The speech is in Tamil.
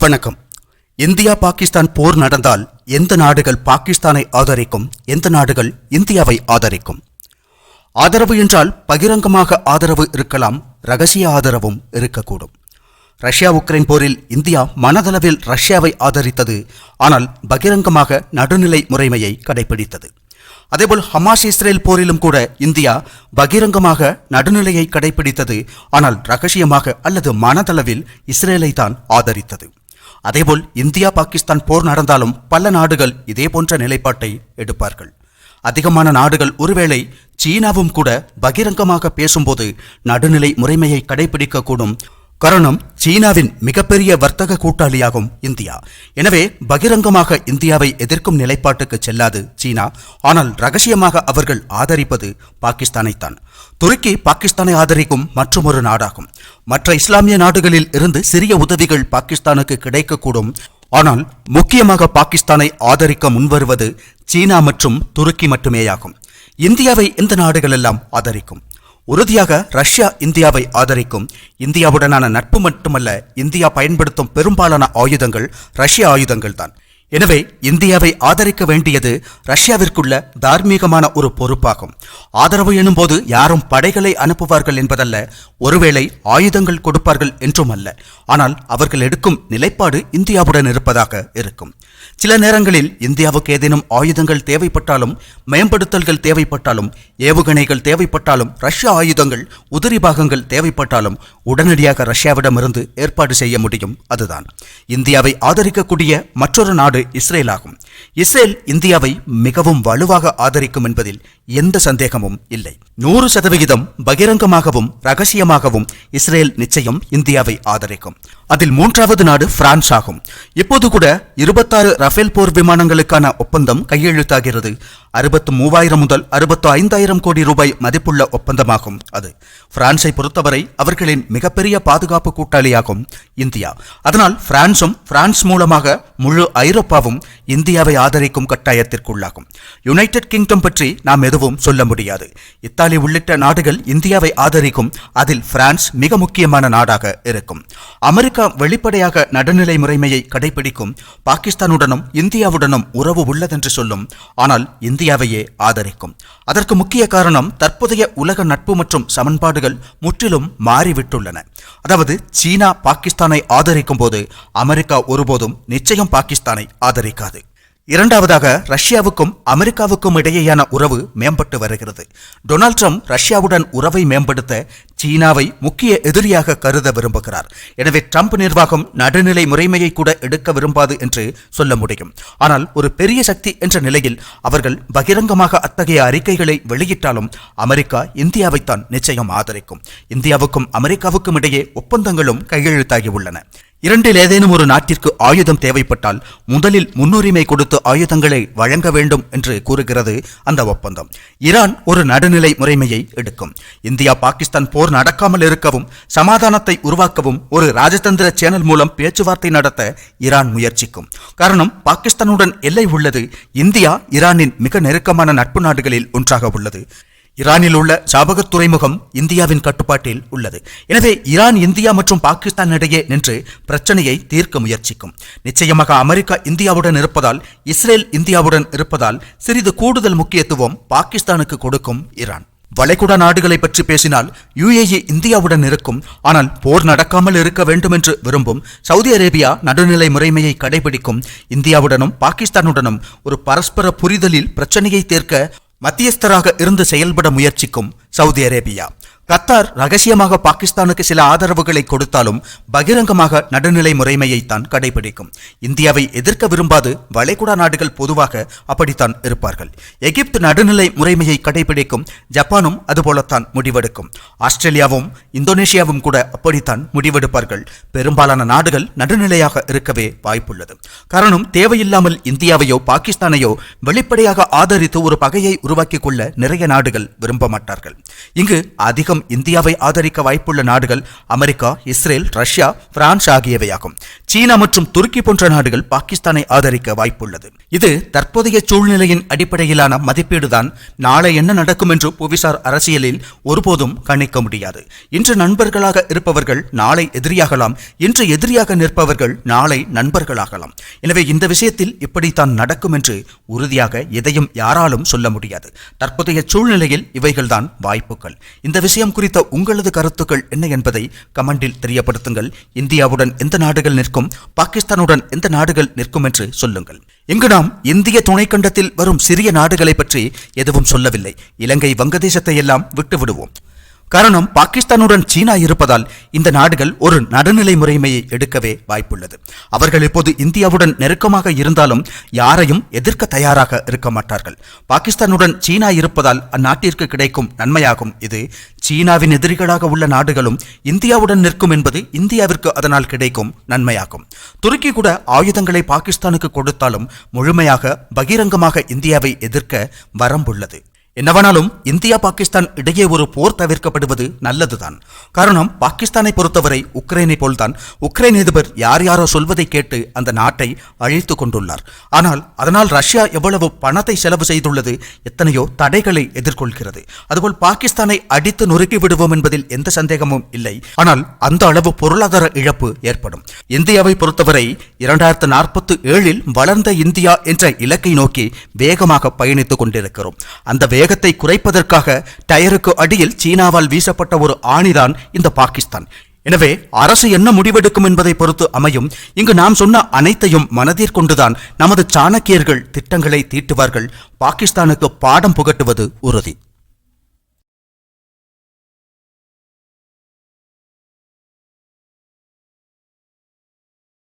வணக்கம். இந்தியா பாகிஸ்தான் போர் நடந்தால் எந்த நாடுகள் பாகிஸ்தானை ஆதரிக்கும்? எந்த நாடுகள் இந்தியாவை ஆதரிக்கும்? ஆதரவு என்றால் பகிரங்கமாக ஆதரவு இருக்கலாம் ரகசிய ஆதரவும் இருக்கக்கூடும். ரஷ்யா உக்ரைன் போரில் இந்தியா மனதளவில் ரஷ்யாவை ஆதரித்தது ஆனால் பகிரங்கமாக நடுநிலை முறைமையை கடைபிடித்தது. அதேபோல் ஹமாஸ் இஸ்ரேல் போரிலும் கூட இந்தியா பகிரங்கமாக நடுநிலையை கடைபிடித்தது ஆனால் ரகசியமாக அல்லது மனதளவில் இஸ்ரேலை தான் ஆதரித்தது. அதேபோல் இந்தியா பாகிஸ்தான் போர் நடந்தாலும் பல நாடுகள் இதே போன்ற நிலைப்பாட்டை எடுப்பார்கள். அதிகமான நாடுகள் ஒருவேளை சீனாவும் கூட பகிரங்கமாக பேசும்போது நடுநிலை முறைமையை கடைபிடிக்கக்கூடும் காரணம் சீனாவின் மிகப்பெரிய வர்த்தக கூட்டாளியாகும் இந்தியா. எனவே பகிரங்கமாக இந்தியாவை எதிர்க்கும் நிலைப்பாட்டுக்கு செல்லாது சீனா. ஆனால் ரகசியமாக அவர்கள் ஆதரிப்பது பாகிஸ்தானைத்தான். துருக்கி பாகிஸ்தானை ஆதரிக்கும் மற்றொரு நாடாகும். மற்ற இஸ்லாமிய நாடுகளில் இருந்து சிறிய உதவிகள் பாகிஸ்தானுக்கு கிடைக்கக்கூடும். ஆனால் முக்கியமாக பாகிஸ்தானை ஆதரிக்க முன்வருவது சீனா மற்றும் துருக்கி மட்டுமேயாகும். இந்தியாவை இந்த நாடுகளெல்லாம் ஆதரிக்கும். உறுதியாக ரஷ்யா இந்தியாவை ஆதரிக்கும் இந்தியாவுடனான நட்பு மட்டுமல்ல இந்தியா பயன்படுத்தும் பெரும்பாலான ஆயுதங்கள் ரஷ்ய ஆயுதங்கள் தான் எனவே இந்தியாவை ஆதரிக்க வேண்டியது ரஷ்யாவிற்குள்ள தார்மீகமான ஒரு பொறுப்பாகும். ஆதரவு எனும்போது யாரும் படைகளை அனுப்புவார்கள் என்பதல்ல ஒருவேளை ஆயுதங்கள் கொடுப்பார்கள் என்றும் அல்ல. ஆனால் அவர்கள் எடுக்கும் நிலைப்பாடு இந்தியாவுடன் இருப்பதாக இருக்கும். சில நேரங்களில் இந்தியாவுக்கு ஏதேனும் ஆயுதங்கள் தேவைப்பட்டாலும் மேம்படுத்தல்கள் தேவைப்பட்டாலும் ஏவுகணைகள் தேவைப்பட்டாலும் ரஷ்ய ஆயுதங்கள் உதிரி பாகங்கள் தேவைப்பட்டாலும் உடனடியாக ரஷ்யாவிடமிருந்து ஏற்பாடு செய்ய முடியும் அதுதான். இந்தியாவை ஆதரிக்கக்கூடிய மற்றொரு நாடு இஸ்ரேல் ஆகும் இஸ்ரேல் இந்தியாவை மிகவும் வலுவாக ஆதரிக்கும் என்பதில் எந்த சந்தேகமும் இல்லை. நூறு சதவிகிதம் பகிரங்கமாகவும் ரகசியமாகவும் இஸ்ரேல் நிச்சயம் இந்தியாவை ஆதரிக்கும். அதில் மூன்றாவது நாடு பிரான்ஸ் ஆகும். இப்போது கூட இருபத்தாறு ரஃபேல் போர் விமானங்களுக்கான ஒப்பந்தம் கையெழுத்தாகிறது. அறுபத்து மூவாயிரம் முதல் அறுபத்து ஐந்தாயிரம் கோடி ரூபாய் மதிப்புள்ள ஒப்பந்தமாகும் அது. பிரான்ஸை பொறுத்தவரை அவர்களின் மிகப்பெரிய பாதுகாப்பு கூட்டாளியாகும் இந்தியா. அதனால் பிரான்சும் பிரான்ஸ் மூலமாக முழு ஐரோப்பாவும் இந்தியாவை ஆதரிக்கும் கட்டாயத்திற்குள்ளாகும். யுனைடெட் கிங்டம் பற்றி நாம் எதுவும் சொல்ல முடியாது. இத்தாலி உள்ளிட்ட நாடுகள் இந்தியாவை ஆதரிக்கும் அதில் பிரான்ஸ் மிக முக்கியமான நாடாக இருக்கும். அமெரிக்கா வெளிப்படையாக நடுநிலை முறைமையை கடைபிடிக்கும் பாகிஸ்தானுடனும் இந்தியாவுடனும் உறவு உள்ளதென்று சொல்லும். ஆனால் இந்தியாவையே ஆதரிக்கும். அதற்கு முக்கிய காரணம் தற்போதைய உலக நட்பு மற்றும் சமன்பாடுகள் முற்றிலும் மாறிவிட்டுள்ளன. அதாவது சீனா பாகிஸ்தானை ஆதரிக்கும் போது அமெரிக்கா ஒருபோதும் நிச்சயம் பாகிஸ்தானை ஆதரிக்காது. இரண்டாவதாக ரஷ்யாவுக்கும் அமெரிக்காவுக்கும் இடையேயான உறவு மேம்பட்டு வருகிறது. டொனால்ட் ட்ரம்ப் ரஷ்யாவுடன் உறவை மேம்படுத்த சீனாவை முக்கிய எதிரியாக கருத விரும்புகிறார். எனவே ட்ரம்ப் நிர்வாகம் நடுநிலை முறைமையை கூட எடுக்க விரும்பாது என்று சொல்ல முடியும். ஆனால் ஒரு பெரிய சக்தி என்ற நிலையில் அவர்கள் பகிரங்கமாக அத்தகைய அறிக்கைகளை வெளியிட்டாலும் அமெரிக்கா இந்தியாவைத்தான் நிச்சயம் ஆதரிக்கும். இந்தியாவுக்கும் அமெரிக்காவுக்கும் இடையே ஒப்பந்தங்களும் கையெழுத்தாகி உள்ளன இரண்டில் ஏதேனும் ஒரு நாட்டிற்கு ஆயுதம் தேவைப்பட்டால் முதலில் முன்னுரிமை கொடுத்து ஆயுதங்களை வழங்க வேண்டும் என்று கூறுகிறது அந்த ஒப்பந்தம். ஈரான் ஒரு நடுநிலை முறைமையை எடுக்கும். இந்தியா பாகிஸ்தான் போர் நடக்காமல் இருக்கவும் சமாதானத்தை உருவாக்கவும் ஒரு ராஜதந்திர சேனல் மூலம் பேச்சுவார்த்தை நடத்த ஈரான் முயற்சிக்கும். காரணம் பாகிஸ்தானுடன் எல்லை உள்ளது. இந்தியா ஈரானின் மிக நெருக்கமான நட்பு நாடுகளில் ஒன்றாக உள்ளது. ஈரானில் உள்ள சாபகத் துறைமுகம் இந்தியாவின் கட்டுப்பாட்டில் உள்ளது. எனவே ஈரான் இந்தியா மற்றும் பாகிஸ்தான் இடையே நின்று பிரச்சனையை தீர்க்க முயற்சிக்கும். நிச்சயமாக அமெரிக்கா இந்தியாவுடன் இருப்பதால் இஸ்ரேல் இந்தியாவுடன் இருப்பதால் சிறிது கூடுதல் முக்கியத்துவம் பாகிஸ்தானுக்கு கொடுக்கும் ஈரான் வளைகுடா நாடுகளை பற்றி பேசினால் யுஏஇ இந்தியாவுடன் இருக்கும். ஆனால் போர் நடக்காமல் இருக்க வேண்டும் என்று விரும்பும் சவுதி அரேபியா நடுநிலை முறைமையை கடைபிடிக்கும். இந்தியாவுடனும் பாகிஸ்தானுடனும் ஒரு பரஸ்பர புரிதலில் பிரச்சனையை தீர்க்க மத்தியஸ்தராக இருந்து செயல்பட முயற்சிக்கும் சவுதி அரேபியா. கத்தார் ரகசியமாக பாகிஸ்தானுக்கு சில ஆதரவுகளை கொடுத்தாலும் பகிரங்கமாக நடுநிலை முறைமையைத்தான் கடைபிடிக்கும். இந்தியாவை எதிர்க்க விரும்பாது வளைகுடா நாடுகள் பொதுவாக அப்படித்தான் இருப்பார்கள். எகிப்து நடுநிலை முறைமையை கடைபிடிக்கும் ஜப்பானும் அதுபோலத்தான் முடிவெடுக்கும். ஆஸ்திரேலியாவும் இந்தோனேஷியாவும் கூட அப்படித்தான் முடிவெடுப்பார்கள். பெரும்பாலான நாடுகள் நடுநிலையாக இருக்கவே வாய்ப்புள்ளது. காரணம் தேவையில்லாமல் இந்தியாவையோ பாகிஸ்தானையோ வெளிப்படையாக ஆதரித்து ஒரு பகையை உருவாக்கிக் கொள்ள நிறைய நாடுகள் விரும்ப மாட்டார்கள் இங்கு அதிகம் நெருக்கம் இந்தியாவை ஆதரிக்க வாய்ப்புள்ள நாடுகள் அமெரிக்கா இஸ்ரேல் ரஷ்யா பிரான்ஸ் ஆகியவையாகும். சீனா மற்றும் துருக்கி போன்ற நாடுகள் பாகிஸ்தானை ஆதரிக்க வாய்ப்புள்ளது. இது தற்போதைய சூழ்நிலையின் அடிப்படையிலான மதிப்பீடுதான். நாளை என்ன நடக்கும் என்று புவிசார் அரசியலில் ஒருபோதும் கணிக்க முடியாது. இன்று நண்பர்களாக இருப்பவர்கள் நாளை எதிரியாகலாம். இன்று எதிரியாக நிற்பவர்கள் நாளை நண்பர்களாகலாம். எனவே இந்த விஷயத்தில் இப்படித்தான் நடக்கும் என்று உறுதியாக எதையும் யாராலும் சொல்ல முடியாது. தற்போதைய சூழ்நிலையில் இவைகள்தான் வாய்ப்புகள். இந்த விஷயம் குறித்த உங்களது கருத்துக்கள் என்ன என்பதை கமெண்டில் தெரியப்படுத்துங்கள். இந்தியாவுடன் எந்த நாடுகள் நிற்கும்? பாகிஸ்தானுடன் எந்த நாடுகள் நிற்கும் என்று சொல்லுங்கள். இங்கு நாம் இந்திய துணைக்கண்டத்தில் வரும் சிறிய நாடுகளை பற்றி எதுவும் சொல்லவில்லை. இலங்கை வங்கதேசத்தை எல்லாம் விட்டு விடுவோம் காரணம் பாகிஸ்தானுடன் சீனா இருப்பதால் இந்த நாடுகள் ஒரு நடுநிலை முறைமையை எடுக்கவே வாய்ப்புள்ளது. அவர்கள் இப்போது இந்தியாவுடன் நெருக்கமாக இருந்தாலும் யாரையும் எதிர்க்க தயாராக இருக்க மாட்டார்கள். பாகிஸ்தானுடன் சீனா இருப்பதால் அந்நாட்டிற்கு கிடைக்கும் நன்மையாகும். இது சீனாவின் எதிரிகளாக உள்ள நாடுகளும் இந்தியாவுடன் நிற்கும் என்பது இந்தியாவிற்கு அதனால் கிடைக்கும் நன்மையாகும். துருக்கி கூட ஆயுதங்களை பாகிஸ்தானுக்கு கொடுத்தாலும் முழுமையாக பகிரங்கமாக இந்தியாவை எதிர்க்க வரம்புள்ளது. என்னவானாலும் இந்தியா பாகிஸ்தான் இடையே ஒரு போர் தவிர்க்கப்படுவது நல்லதுதான். காரணம் பாகிஸ்தானை பொறுத்தவரை உக்ரைனை போல்தான். உக்ரைன் அதிபர் யார் யாரோ சொல்வதை கேட்டு அந்த நாட்டை அழித்து கொண்டுள்ளார். ஆனால் அதனால் ரஷ்யா எவ்வளவு பணத்தை செலவு செய்துள்ளது எத்தனையோ தடைகளை எதிர்கொள்கிறது. அதுபோல் பாகிஸ்தானை அடித்து நொறுக்கி விடுவோம் என்பதில் எந்த சந்தேகமும் இல்லை. ஆனால் அந்த அளவு பொருளாதார இழப்பு ஏற்படும். இந்தியாவை பொறுத்தவரை இரண்டாயிரத்து நாற்பத்தி ஏழில் வளர்ந்த இந்தியா என்ற இலக்கை நோக்கி வேகமாக பயணித்துக் கொண்டிருக்கிறோம். அந்த வேகத்தை குறைப்பதற்காக டயருக்கு அடியில் சீனாவால் வீசப்பட்ட ஒரு ஆணிதான் இந்த பாகிஸ்தான். எனவே அரசு என்ன முடிவெடுக்கும் என்பதை பொறுத்து அமையும். இங்கு நாம் சொன்ன அனைத்தையும் மனதிற்கொண்டுதான் நமது சாணக்கியர்கள் திட்டங்களை தீட்டுவார்கள். பாகிஸ்தானுக்கு பாடம் புகட்டுவது உறுதி.